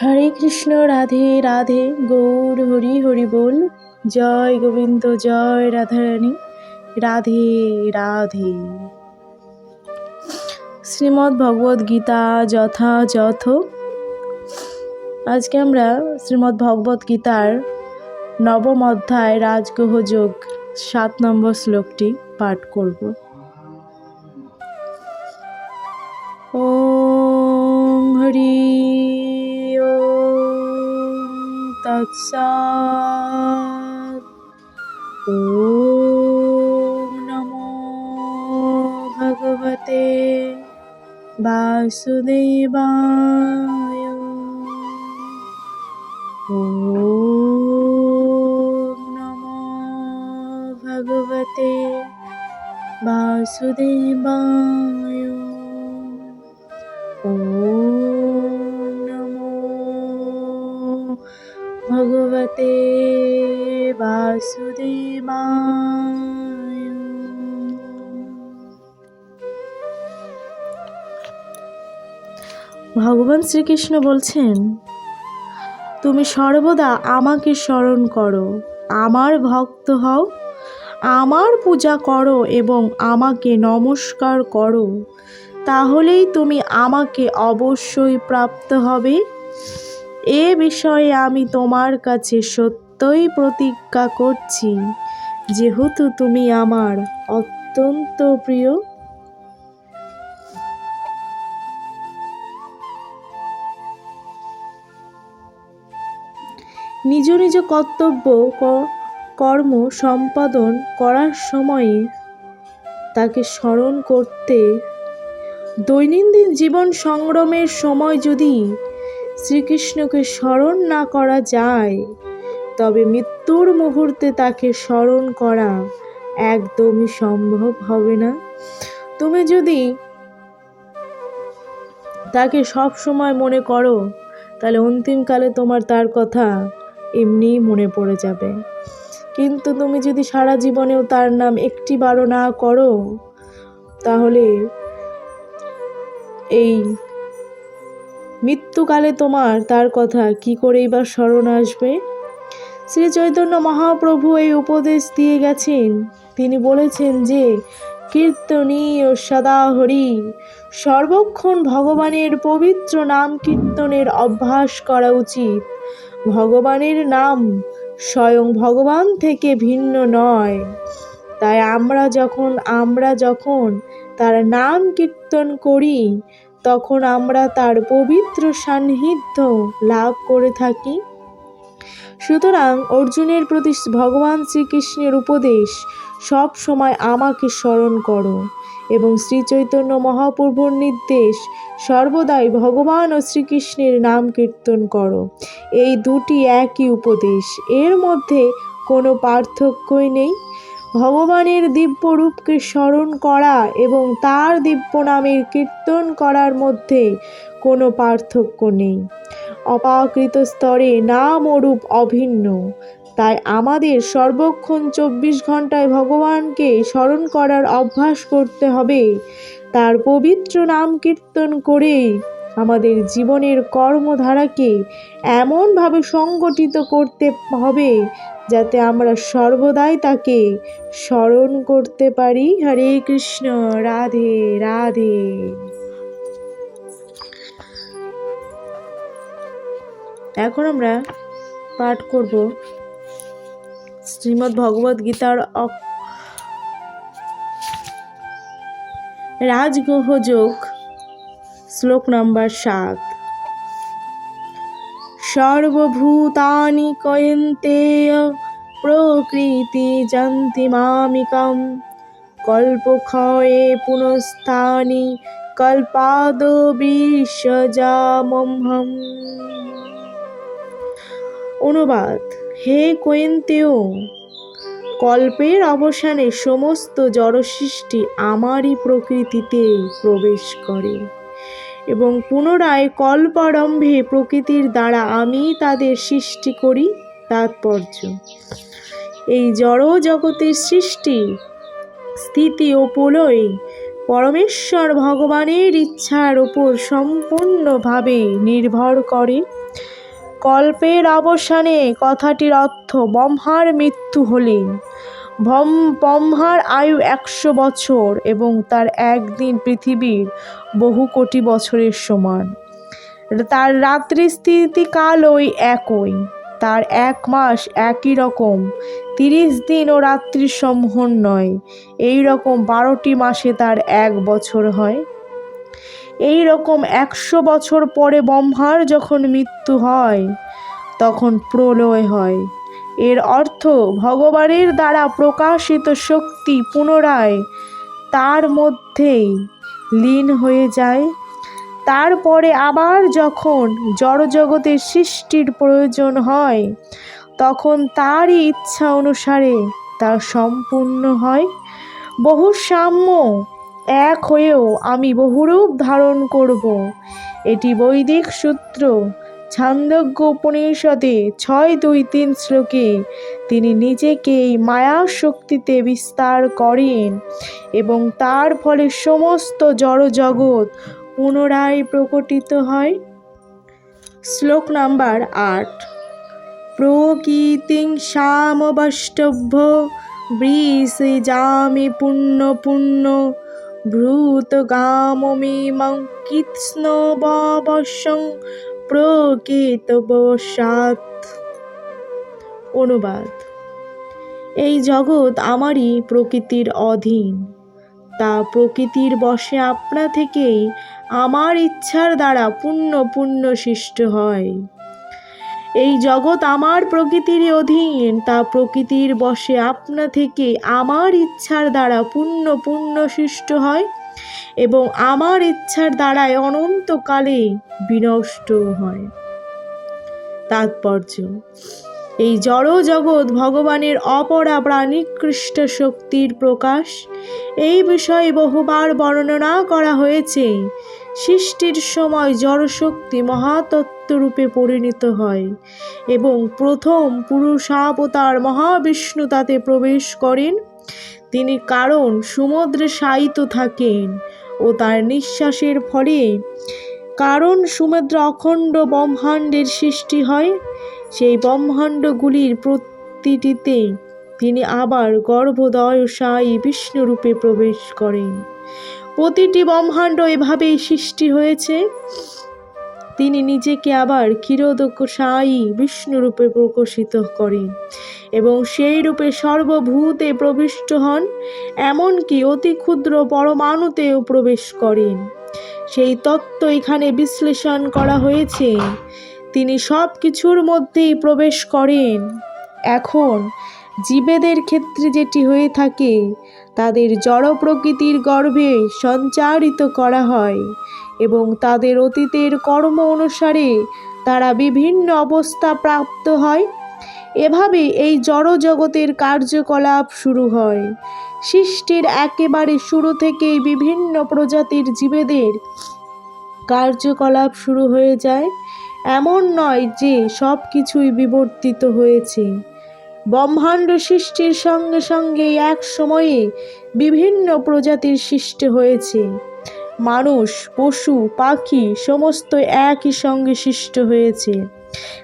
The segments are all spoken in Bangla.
হরে কৃষ্ণ, রাধে রাধে, গৌর, হরি হরি বল। জয় গোবিন্দ, জয় রাধারানী। রাধে রাধে। শ্রীমদ্ ভগবদ গীতা যথাযথ আজকে আমরা শ্রীমদ্ ভগবদ গীতার নবম অধ্যায় রাজগৃহ যোগ সাত নম্বর শ্লোকটি পাঠ করব। ওম হরি তৎসাৎ ওম নমো ভগবতে বাসুদেবায় ওম নমো ভগবতে বাসুদেবায় ভগবান শ্রীকৃষ্ণ বলছেন, তুমি সর্বদা আমাকে স্মরণ করো, আমার ভক্ত হও, আমার পূজা করো এবং আমাকে নমস্কার করো। তাহলেই তুমি আমাকে অবশ্যই প্রাপ্ত হবে। এ বিষয়ে আমি তোমার কাছে সত্যই প্রতিজ্ঞা করছি, যেহেতু তুমি আমার অত্যন্ত প্রিয় নিজ নিজ কর্তব্য কর্ম সম্পাদন করার সময়ে তাকে স্মরণ করতে। দৈনন্দিন জীবন সংগ্রামের সময় যদি শ্রীকৃষ্ণকে স্মরণ না করা যায়, তবে মৃত্যুর মুহূর্তে তাকে স্মরণ করা একদমই সম্ভব হবে না। তুমি যদি তাকে সব সময় মনে করো, তাহলে অন্তিমকালে তোমার তার কথা এমনিই মনে পড়ে যাবে। কিন্তু তুমি যদি সারা জীবনেও তার নাম একটি বারো না করো, তাহলে এই মৃত্যুকালে তোমার তার কথা কি করেই বা স্মরণ আসবে? শ্রী চৈতন্য মহাপ্রভু এই উপদেশ দিয়ে গেছেন। তিনি বলেছেন যে, কীর্তনীয় সদা হরি, সর্বক্ষণ ভগবানের পবিত্র নাম কীর্তনের অভ্যাস করা উচিত। ভগবানের নাম স্বয়ং ভগবান থেকে ভিন্ন নয়। তাই আমরা যখন আমরা যখন তার নাম কীর্তন করি, তখন আমরা তার পবিত্র সান্নিধ্য লাভ করে থাকি। সুতরাং অর্জুনের প্রতি ভগবান শ্রীকৃষ্ণের উপদেশ সব সময় আমাকে স্মরণ করো এবং শ্রী চৈতন্য মহাপ্রভুর নির্দেশ সর্বদাই ভগবান ও শ্রীকৃষ্ণের নাম কীর্তন করো। এই দুটি একই উপদেশ। এর মধ্যে কোনো পার্থক্যই নেই। ভগবানের দিব্য রূপকে স্মরণ করা এবং তার দিব্য নামের কীর্তন করার মধ্যে কোনো পার্থক্য নেই। অপাকৃত স্তরে নাম ও রূপ অভিন্ন। তাই আমাদের সর্বক্ষণ চব্বিশ ঘন্টায় ভগবানকে স্মরণ করার অভ্যাস করতে হবে। তার পবিত্র নাম কীর্তন করে আমাদের জীবনের কর্মধারাকে এমনভাবে সংগঠিত করতে হবে যাতে আমরা সর্বদাই তাকে স্মরণ করতে পারি। হরে কৃষ্ণ, রাধে রাধে। এখন আমরা পাঠ করব শ্রীমদ্ ভগবদ গীতার রাজগৃহ যোগ, শ্লোক নাম্বার সাত। সর্বভূতানি কয়ন্তেয় প্রকৃতি যন্তি মামিকম, কল্পক্ষয়ে পুনস্থানি কল্পাদ বিশ্বজামহম অনুবাদ। হে কৈন্তেয় কল্পের অবসানে সমস্ত জড়সৃষ্টি আমারই প্রকৃতিতে প্রবেশ করে এবং পুনরায় কল্পারম্ভে প্রকৃতির দ্বারা আমি তাদের সৃষ্টি করি তাৎপর্য। এই জড় জগতের সৃষ্টি, স্থিতি ও প্রলয় পরমেশ্বর ভগবানের ইচ্ছার উপর সম্পূর্ণভাবে নির্ভর করে। কল্পের অবসানে কথাটির অর্থ ব্রহ্মার মৃত্যু হলে ভম ব্রহ্মার আয়ু একশো বছর এবং তার একদিন পৃথিবীর বহু কোটি বছরের সমান। তার রাত্রি স্থিতিকাল ওই একই। তার এক মাস একই রকম। তিরিশ দিন ও রাত্রির সমূহন নয়। এই রকম বারোটি মাসে তার এক বছর হয়। এই রকম একশো বছর পরে ব্রহ্মার যখন মৃত্যু হয়, তখন প্রলয় হয়। এর অর্থ, ভগবানের দ্বারা প্রকাশিত শক্তি পুনরায় তার মধ্যেই লীন হয়ে যায়। তারপরে আবার যখন জড়জগতের সৃষ্টির প্রয়োজন হয়, তখন তারই ইচ্ছা অনুসারে তা সম্পূর্ণ হয়। বহু সাম্য এক হয়েও আমি বহুরূপ ধারণ করব। এটি বৈদিক সূত্র। ছান্দজ্ঞ উপনিষদে ছয় দুই তিন শ্লোকে তিনি নিজেকে এই মায়া শক্তিতে বিস্তার করেন এবং তার ফলে সমস্ত জড়জগৎ পুনরায় প্রকটিত হয়। শ্লোক নাম্বার আট। প্রকৃতিং শ্যামবষ্টভ্য বৃষিজামি পুণ্য পুণ্য ভ্রূত গামমিমং কৃৎস্ন প্রকৃত বসাত অনুবাদ। এই জগৎ আমারই প্রকৃতির অধীন। তা প্রকৃতির বশে আপনা থেকেই আমার ইচ্ছার দ্বারা পুণ্য পুণ্য সৃষ্ট হয়। এই জগৎ আমার প্রকৃতির অধীন, তা প্রকৃতির বশে আপনা থেকে আমার ইচ্ছার দ্বারা পুণ্য পুণ্য সৃষ্ট হয় এবং আমার ইচ্ছার দ্বারাই অনন্তকালে বিনষ্ট হয়। তাৎপর্য, এই জড় জগৎ ভগবানের অপরা প্রাণিকৃষ্ট শক্তির প্রকাশ, এই বিষয়ে বহুবার বর্ণনা করা হয়েছে। সৃষ্টির সময় জড়শক্তি মহাতত্ত্বরূপে পরিণত হয় এবং প্রথম পুরুষাবতার মহাবিষ্ণু তাতে প্রবেশ করেন। তিনি কারণ সমুদ্রে শায়িত থাকেন ও তার নিঃশ্বাসের ফলে কারণ সমুদ্র অখণ্ড ব্রহ্মাণ্ডের সৃষ্টি হয়। সেই ব্রহ্মাণ্ডগুলির প্রতিটিতে তিনি আবার গর্ভদয়সায়ী বিষ্ণুরূপে প্রবেশ করেন। প্রতিটি ব্রহ্মাণ্ড এভাবেই সৃষ্টি হয়েছে। তিনি নিজেকে আবার ক্ষীরোদকসায়ী বিষ্ণুরূপে প্রকাশিত করেন এবং সেই রূপে সর্বভূতে প্রবিষ্ট হন, এমনকি অতি ক্ষুদ্র পরমাণুতেও প্রবেশ করেন। সেই তত্ত্ব এখানে বিশ্লেষণ করা হয়েছে। তিনি সব কিছুর মধ্যেই প্রবেশ করেন। এখন জীবেদের ক্ষেত্রে যেটি হয়ে থাকে তাদের জড় প্রকৃতির গর্ভে সঞ্চারিত করা হয় এবং তাদের অতীতের কর্ম অনুসারে তারা বিভিন্ন অবস্থা প্রাপ্ত হয়। এভাবে এই জড় জগতের কার্যকলাপ শুরু হয়। সৃষ্টির একেবারে শুরু থেকেই বিভিন্ন প্রজাতির জীবেদের কার্যকলাপ শুরু হয়ে যায়। এমন নয় যে সব কিছুই বিবর্তিত হয়েছে। ব্রহ্মাণ্ড সৃষ্টির সঙ্গে সঙ্গে এক সময়ে বিভিন্ন প্রজাতির সৃষ্টি হয়েছে। মানুষ, পশু, পাখি সমস্ত একই সঙ্গে সৃষ্ট হয়েছে।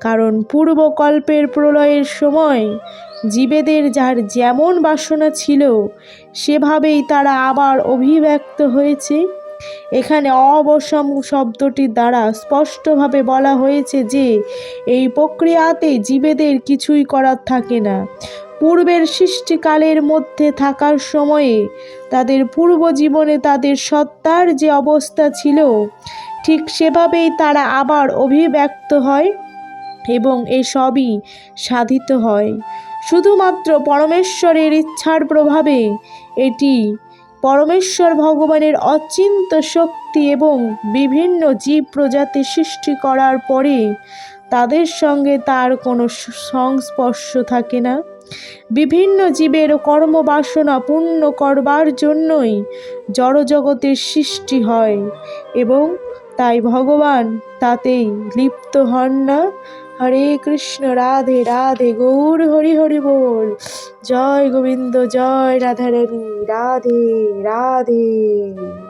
কারণ পূর্বকল্পের প্রলয়ের সময় জীবেদের যার যেমন বাসনা ছিল, সেভাবেই তারা আবার অভিব্যক্ত হয়েছে। এখানে অবসম শব্দটির দ্বারা স্পষ্টভাবে বলা হয়েছে যে, এই প্রক্রিয়াতে জীবেদের কিছুই করার থাকে না। পূর্বের সৃষ্টিকালের মধ্যে থাকার সময়ে তাদের পূর্ব জীবনে তাদের সত্তার যে অবস্থা ছিল, ঠিক সেভাবেই তারা আবার অভিব্যক্ত হয় এবং এসবই সাধিত হয়। শুধুমাত্র পরমেশ্বরের ইচ্ছার প্রভাবে এটি পরমেশ্বর ভগবানের অচিন্ত শক্তি এবং বিভিন্ন জীব প্রজাতি সৃষ্টি করার পরে তাদের সঙ্গে তার কোনো সংস্পর্শ থাকে না। বিভিন্ন জীবের কর্মবাসনা পূর্ণ করবার জন্যই জড়জগতের সৃষ্টি হয় এবং তাই ভগবান তাতেই লিপ্ত হন না। হরে কৃষ্ণ, রাধে রাধে, গৌর, হরি হরি বল। জয় গোবিন্দ, জয় রাধারানী, রাধে রাধে।